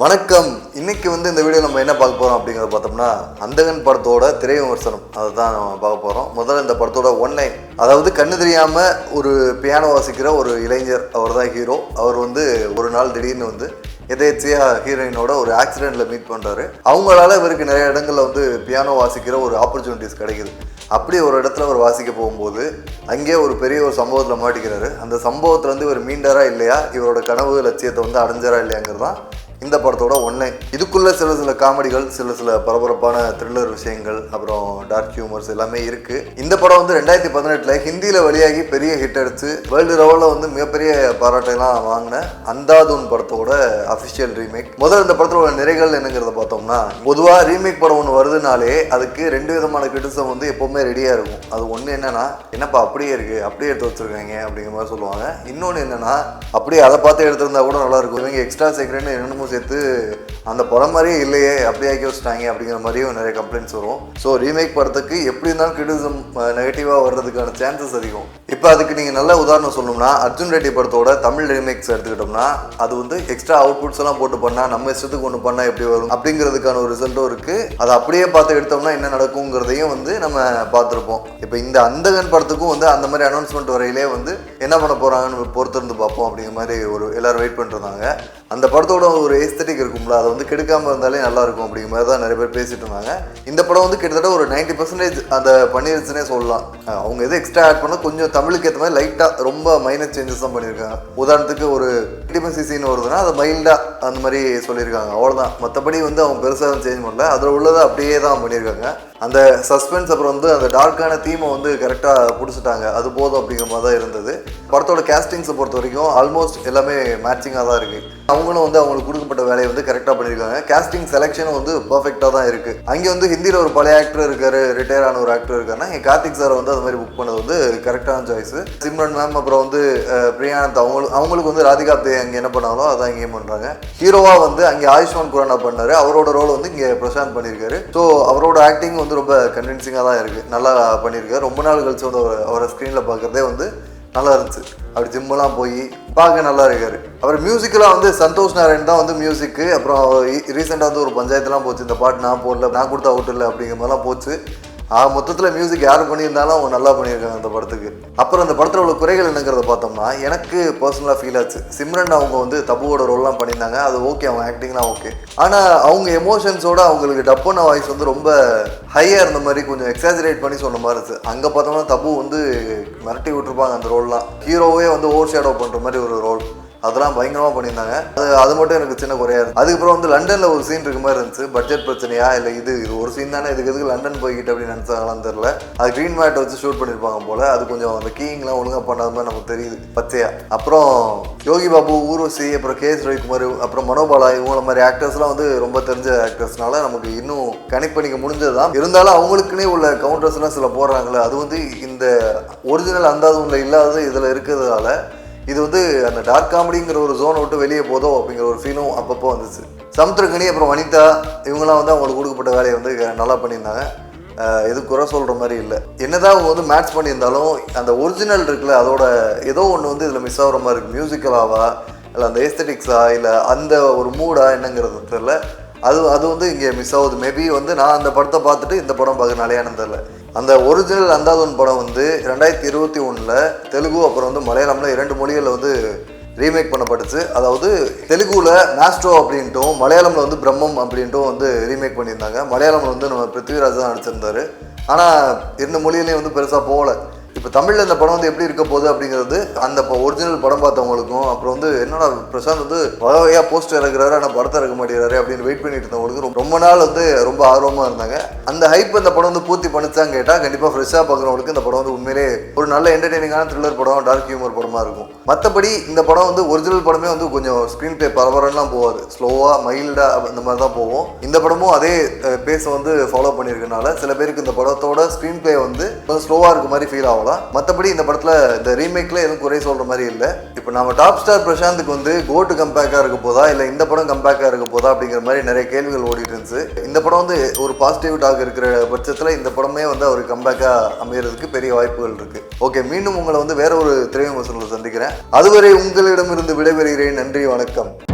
வணக்கம். இன்னைக்கு வந்து இந்த வீடியோ நம்ம என்ன பார்க்க போகிறோம் அப்படிங்கிறத பார்த்தோம்னா அந்தகன் படத்தோட திரை விமர்சனம் அதை தான் நம்ம பார்க்க போகிறோம் முதல்ல இந்த படத்தோட ஒன்னை அதாவது கண்ணு தெரியாமல் ஒரு பியானோ வாசிக்கிற ஒரு இளைஞர் அவர் தான் ஹீரோ அவர் வந்து ஒரு நாள் திடீர்னு வந்து எதேச்சியா ஹீரோயினோட ஒரு ஆக்சிடெண்ட்டில் மீட் பண்ணுறாரு அவங்களால இவருக்கு நிறைய இடங்களில் வந்து பியானோ வாசிக்கிற ஒரு ஆப்பர்ச்சுனிட்டிஸ் கிடைக்குது. அப்படி ஒரு இடத்துல அவர் வாசிக்க போகும்போது அங்கே ஒரு பெரிய ஒரு சம்பவத்தில் மாட்டிக்கிறாரு. அந்த சம்பவத்தில் வந்து இவர் மீண்டாரா இல்லையா? இவரோட கனவு லட்சியத்தை வந்து அடைஞ்சாரா இல்லையாங்கிறது தான் இந்த படத்தோட ஒன்லைன் இதுக்குள்ள சில சில காமெடிகள் சில சில பரபரப்பான த்ரில்லர் விஷயங்கள் அப்புறம் டார்க் ஹியூமர்ஸ் எல்லாமே இருக்கு. இந்த படம் வந்து ரெண்டாயிரத்தி பதினெட்டுல ஹிந்தியில வெளியாகி பெரிய ஹிட் அடிச்சு வேர்ல்டு லெவலில் வந்து மிகப்பெரிய பாராட்டையெல்லாம் வாங்கின அந்தாதூன் படத்தோட அஃபிஷியல் ரீமேக் முதல்ல இந்த படத்தோட நிறைகள் என்னங்கிறத பார்த்தோம்னா பொதுவாக ரீமேக் படம் ஒன்று வருதுனாலே அதுக்கு ரெண்டு விதமான கிரிட்டிசம் வந்து எப்பவுமே ரெடியாக இருக்கும். அது ஒன்று என்னன்னா என்னப்பா அப்படியே இருக்கு அப்படியே எடுத்து வச்சிருக்காங்க அப்படிங்கிற மாதிரி சொல்லுவாங்க. இன்னொன்று என்னன்னா அப்படியே அதை பார்த்து எடுத்திருந்தா கூட நல்லா இருக்கும். இவங்க எக்ஸ்ட்ரா சீக்கிரட்னு என்னென்னமோ சேர்த்து அந்த படம் மாதிரியே இல்லையே அப்படியே ஆக்கி வச்சுட்டாங்க அப்படிங்கிற மாதிரியும் நிறைய கம்ப்ளைண்ட்ஸ் வரும். ஸோ ரீமேக் படத்துக்கு எப்படி இருந்தாலும் கிரிட்டிசம் நெகட்டிவாக வர்றதுக்கான சான்சஸ் அதிகம். இப்போ அதுக்கு நீங்கள் நல்ல உதாரணம் சொல்லணும்னா அர்ஜுன் ரெட்டி படத்தோட தமிழ் ரீமேக்ஸ் எடுத்துக்கிட்டோம்னா அது வந்து எக்ஸ்ட்ரா அவுட்புட்ஸ் எல்லாம் போட்டு பண்ணால் நம்ம இஷ்டத்துக்கு ஒன்று பண்ணால் எப்படி வரும்? அப்படிங்கிறதுக்கான ஒரு ரிசல்ட்டும் இருக்குது அதை அப்படியே பார்த்து எடுத்தோம்னா என்ன நடக்குங்கிறதையும் வந்து நம்ம பார்த்துருப்போம். இப்போ இந்த அந்தகன் படத்துக்கும் வந்து அந்த மாதிரி அனௌன்ஸ்மெண்ட் வரையிலே வந்து என்ன பண்ண போகிறாங்கன்னு பொறுத்திருந்து பார்ப்போம் அப்படிங்கிற மாதிரி ஒரு எல்லோரும் வெயிட் பண்ணிருந்தாங்க. அந்த படத்தோட ஒரு எஸ்தட்டிக் இருக்கும்ல அதை வந்து கெடுக்காமல் இருந்தாலே நல்லாயிருக்கும் அப்படிங்கிற மாதிரி தான் நிறைய பேர் பேசிட்டு இருந்தாங்க. இந்த படம் வந்து கிட்டத்தட்ட ஒரு நைன்ட்டி பர்சன்டேஜ் அந்த பண்ணிருச்சுனே சொல்லலாம். அவங்க எது எக்ஸ்ட்ரா ஆட் பண்ண கொஞ்சம் தமிழுக்கு ஏற்ற மாதிரி லைட்டாக ரொம்ப மைனர் சேஞ்சஸ் தான் பண்ணியிருக்காங்க. உதாரணத்துக்கு ஒரு சிசின்னு வருதுன்னா அதை மைல்டாக அந்த மாதிரி சொல்லியிருக்காங்க. அவ்வளோதான் மற்றபடி வந்து அவங்க பெருசாக சேஞ்ச் பண்ணல. அதில் உள்ளதை அப்படியே தான் பண்ணியிருக்காங்க. அந்த சஸ்பென்ஸ் அப்புறம் வந்து அந்த டார்க்கான தீமை வந்து கரெக்டாக பிடிச்சிட்டாங்க. அது போதும் அப்படிங்கிற மாதிரி தான் இருந்தது. படத்தோட கேஸ்டிங்ஸை பொறுத்த வரைக்கும் ஆல்மோஸ்ட் எல்லாமே மேட்சிங்காக தான் இருக்குது அவங்களும் வந்து அவங்களுக்கு கொடுக்கப்பட்ட வேலையை வந்து கரெக்டாக பண்ணியிருக்காங்க. கேஸ்டிங் செலெக்ஷனும் வந்து பர்ஃபெக்டாக தான் இருக்குது அங்கே வந்து ஹிந்தியில் ஒரு பழைய ஆக்டர் இருக்காரு ரிட்டையர் ஆன ஒரு ஆக்டர் இருக்காருன்னா என் கார்த்திக் சார் வந்து அது மாதிரி புக் பண்ணது வந்து கரெக்டான சாய்ஸ் சிம்ரன் மேம் அப்புறம் வந்து பிரியானந்த் அவங்களுக்கு அவங்களுக்கு வந்து ராதிகா தே அங்கே என்ன பண்ணாங்களோ அதான் இங்கேயும் பண்ணுறாங்க ஹீரோவாக வந்து அங்கே ஆயுஷ்மான் குரானா பண்ணார். அவரோட ரோல் வந்து இங்கே பிரசாந்த் பண்ணியிருக்காரு. ஸோ அவரோட ஆக்டிங் வந்து ரொம்ப கன்வின்சிங்காக தான் இருக்குது நல்லா பண்ணியிருக்காரு. ரொம்ப நாள் கழிச்சு வந்து அவரை- அவரை ஸ்க்ரீனில் பார்க்குறதே வந்து நல்லா இருந்துச்சு. அப்படி ஜிம்மெல்லாம் போய் பார்க்க நல்லா இருக்கார். அப்புறம் மியூசிக்கெலாம் வந்து சந்தோஷ் நாராயண் தான் வந்து மியூசிக்கு அப்புறம் ரீசெண்டாக வந்து ஒரு பஞ்சாயத்துலாம் போச்சு. இந்த பாட்டு நான் போடல நான் கொடுத்த அவுட் இல்லை அப்படிங்கிற மாதிரிலாம் போச்சு. ஆக மொத்தத்தில் மியூசிக் யார் பண்ணியிருந்தாலும் அவங்க நல்லா பண்ணியிருக்காங்க அந்த படத்துக்கு. அப்புறம் அந்த படத்தில் உள்ள குறைகள் என்னங்கிறத பார்த்தோம்னா எனக்கு பர்சனலாக ஃபீல் ஆச்சு. சிம்ரன் அவங்க வந்து தபுவோட ரோல்லாம் பண்ணியிருந்தாங்க. அது ஓகே அவங்க ஆக்டிங்லாம் ஓகே ஆனால் அவங்க எமோஷன்ஸோட அவங்களுக்கு டப்பான வாய்ஸ் வந்து ரொம்ப ஹையாக இருந்த மாதிரி கொஞ்சம் எக்ஸாஜரேட் பண்ணி சொன்ன மாதிரி இருந்துச்சு. அங்கே பார்த்தோம்னா தபு வந்து மிரட்டி விட்டுருப்பாங்க அந்த ரோல்லாம் ஹீரோவே வந்து ஓவர் ஷேடோ பண்ணுற மாதிரி ஒரு ரோல் அதெல்லாம் பயங்கரமாக பண்ணியிருந்தாங்க. அது அது மட்டும் எனக்கு சின்ன குறையா இருந்துச்சு. அதுக்கப்புறம் வந்து லண்டனில் ஒரு சீன் இருக்க மாதிரி இருந்துச்சு. பட்ஜெட் பிரச்சனையா? இல்லை இது இது ஒரு சீன் தானே? இதுக்கு எதுக்கு லண்டன் போய்கிட்டு அப்படின்னு நினச்சாங்களான்னு தெரில அது க்ரீன் மேட் வச்சு ஷூட் பண்ணியிருப்பாங்க போல். அது கொஞ்சம் அந்த கீங்லாம் ஒழுங்காக பண்ணாத மாதிரி நமக்கு தெரியுது. பச்சையா. அப்புறம் யோகி பாபு ஊர்வசி அப்புறம் கே எஸ் ரவிக்குமார் அப்புறம் மனோபாலா இவங்கள மாதிரி ஆக்டர்ஸ்லாம் வந்து ரொம்ப தெரிஞ்ச ஆக்டர்ஸ்னால நமக்கு இன்னும் கனெக்ட் பண்ணிக்க முடிஞ்சது தான் இருந்தாலும் அவங்களுக்குன்னே உள்ள கவுண்டர்ஸ்லாம் சில போடுறாங்களே அது வந்து இந்த ஒரிஜினல் அந்தாதுல இல்லாதது இதில் இருக்கிறதுனால இது வந்து அந்த டார்க் காமெடிங்கிற ஒரு ஜோனை விட்டு வெளியே போதோ அப்படிங்கிற ஒரு ஃபீலும் அப்பப்போ வந்துச்சு. சமுத்திரகனி அப்புறம் வனிதா இவங்கெல்லாம் வந்து அவங்களுக்கு கொடுக்கப்பட்ட வேலையை வந்து நல்லா பண்ணியிருந்தாங்க. எது குறை சொல்கிற மாதிரி இல்லை. என்னதான் அவங்க வந்து மேட்ச் பண்ணியிருந்தாலும் அந்த ஒரிஜினல் இருக்குல்ல அதோட ஏதோ ஒன்று வந்து இதில் மிஸ் ஆகுற மாதிரி இருக்குது மியூசிக்கலாவா இல்லை அந்த எஸ்தட்டிக்ஸா இல்லை அந்த ஒரு மூடா என்னங்கிறது தெரியல. அது அது வந்து இங்கே மிஸ் ஆகுது. மேபி வந்து நான் அந்த படத்தை பார்த்துட்டு இந்த படம் பார்க்கறனாலேயானு தெரில அந்த ஒரிஜினல் அந்தாதோன் படம் வந்து ரெண்டாயிரத்தி இருபத்தி ஒன்றில் தெலுங்கு அப்புறம் வந்து மலையாளம்ல இரண்டு மொழிகளில் வந்து ரீமேக் பண்ணப்பட்டுச்சு. அதாவது தெலுங்குல மாஸ்ட்ரோ அப்படின்ட்டும் மலையாளம்ல வந்து பிரம்மம் அப்படின்ட்டும் வந்து ரீமேக் பண்ணியிருந்தாங்க. மலையாளம்ல வந்து நம்ம பிருத்திவிராஜ் தான் நடிச்சிருந்தாரு. ஆனால் இரண்டு மொழியிலையும் வந்து பெருசாக போகல. இப்போ தமிழில் இந்த படம் வந்து எப்படி இருக்க போகுது அப்படிங்கிறது அந்த ஒரிஜினல் படம் பார்த்தவங்களுக்கும் அப்புறம் வந்து என்னடா பிரசாந்த் வந்து வகையாக போஸ்ட் இறக்குறாரு ஆனால் படத்தை இறக்க மாட்டேங்கிறாரு அப்படின்னு வெயிட் பண்ணிட்டு இருந்தவங்களுக்கு ரொம்ப- நாள் வந்து ரொம்ப ஆர்வமாக இருந்தாங்க. அந்த ஹைப் அந்த படம் வந்து பூர்த்தி பண்ணிச்சான்னு கேட்டால் கண்டிப்பாக ஃப்ரெஷ்ஷாக பார்க்குறவங்களுக்கு இந்த படம் வந்து உண்மையிலே ஒரு நல்ல என்டர்டெய்னிங்கான த்ரில்லர் படம் டார்க் ஹியூமர் படமாக இருக்கும். மற்றபடி இந்த படம் வந்து ஒரிஜினல் படமே வந்து கொஞ்சம் ஸ்க்ரீன் ப்ளே பரபரம்லாம் போகாது. ஸ்லோவாக மைல்டாக அந்த மாதிரி தான் போகும். இந்த படமும் அதே பேஸை வந்து ஃபாலோ பண்ணியிருக்கனால சில பேருக்கு இந்த படத்தோட ஸ்க்ரீன் ப்ளே வந்து கொஞ்சம் ஸ்லோவாக இருக்க மாதிரி ஃபீல் ஆகலாம் மற்றபடி இந்த படத்தில் இந்த ரீமேக்கில் எதுவும் குறை சொல்கிற மாதிரி இல்லை. இப்போ நம்ம டாப் ஸ்டார் பிரசாந்துக்கு வந்து கோட்டு கம்பேக்காக இருக்க போதா இல்லை இந்த படம் கம்பேக்காக இருக்க போதா அப்படிங்கிற மாதிரி நிறைய கேள்விகள் ஓடிட்டு இருந்துச்சு. இந்த படம் வந்து ஒரு பாசிட்டிவ் டாக் இருக்கிற பட்சத்தில் இந்த படமே வந்து அவர் கம்பேக்காக அமையறதுக்கு பெரிய வாய்ப்புகள் இருக்குது ஓகே மீண்டும் உங்களை வந்து வேற ஒரு திரைவிமர்சனத்தில் சந்திக்கிறேன். அதுவரை உங்களிடமிருந்து விடைபெறுகிறேன். நன்றி வணக்கம்.